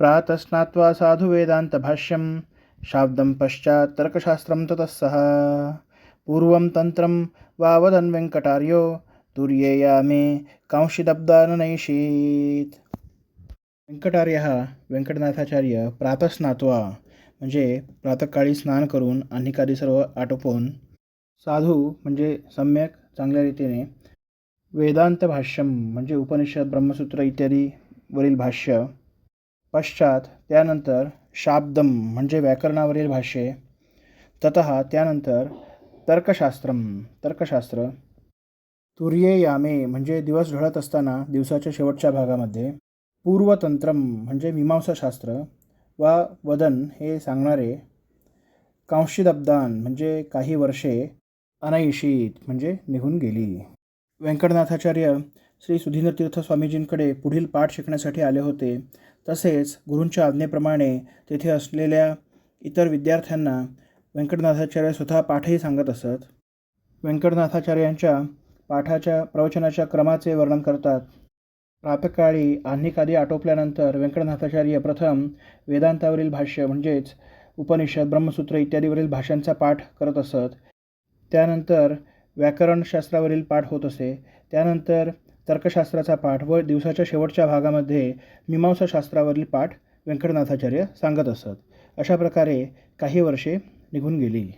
प्रातस्नात्वा साधुवेदान्तभाष्यं शाब्दं पश्चात् तर्कशास्त्रं ततः सः। पूर्वं तन्त्रं वा वदन् वेङ्कटार्यो तुर्येया मे कांशिदब्दाननैषीत् व्यंकटार्य व्यंकटनाथाचार्य प्रातस्नात्वा म्हणजे प्रातःकाळी स्नान करून अन्निकादी सर्व आटोपवून साधू म्हणजे सम्यक चांगल्या रीतीने वेदांत भाष्यम म्हणजे उपनिषद ब्रह्मसूत्र इत्यादी वरील भाष्य पश्चात त्यानंतर शाब्दम म्हणजे व्याकरणावरील भाषे तत त्यानंतर तर्कशास्त्रम. तर्कशास्त्र तुर्येयामे म्हणजे दिवस ढळत असताना दिवसाच्या शेवटच्या भागामध्ये. पूर्वतंत्रम म्हणजे मीमांसाशास्त्र वा वदन हे सांगणारे कांशीदब्दान म्हणजे काही वर्षे अनैषीत म्हणजे निघून गेली. व्यंकटनाथाचार्य श्री सुधींद्रतीर्थ स्वामीजींकडे पुढील पाठ शिकण्यासाठी आले होते. तसेच गुरूंच्या आज्ञेप्रमाणे तेथे असलेल्या इतर विद्यार्थ्यांना व्यंकटनाथाचार्य स्वतः पाठही सांगत असत. व्यंकटनाथाचार्यांच्या पाठाच्या प्रवचनाच्या क्रमाचे वर्णन करतात. प्रातकाळी आधी आटोपल्यानंतर व्यंकटनाथाचार्य प्रथम वेदांतावरील भाष्य म्हणजेच उपनिषद ब्रह्मसूत्र इत्यादीवरील भाषांचा पाठ करत असत. त्यानंतर व्याकरणशास्त्रावरील पाठ होत असे. त्यानंतर तर्कशास्त्राचा पाठ व दिवसाच्या शेवटच्या भागामध्ये मीमांसाशास्त्रावरील पाठ व्यंकटनाथाचार्य सांगत असत. अशा प्रकारे काही वर्षे निघून गेली.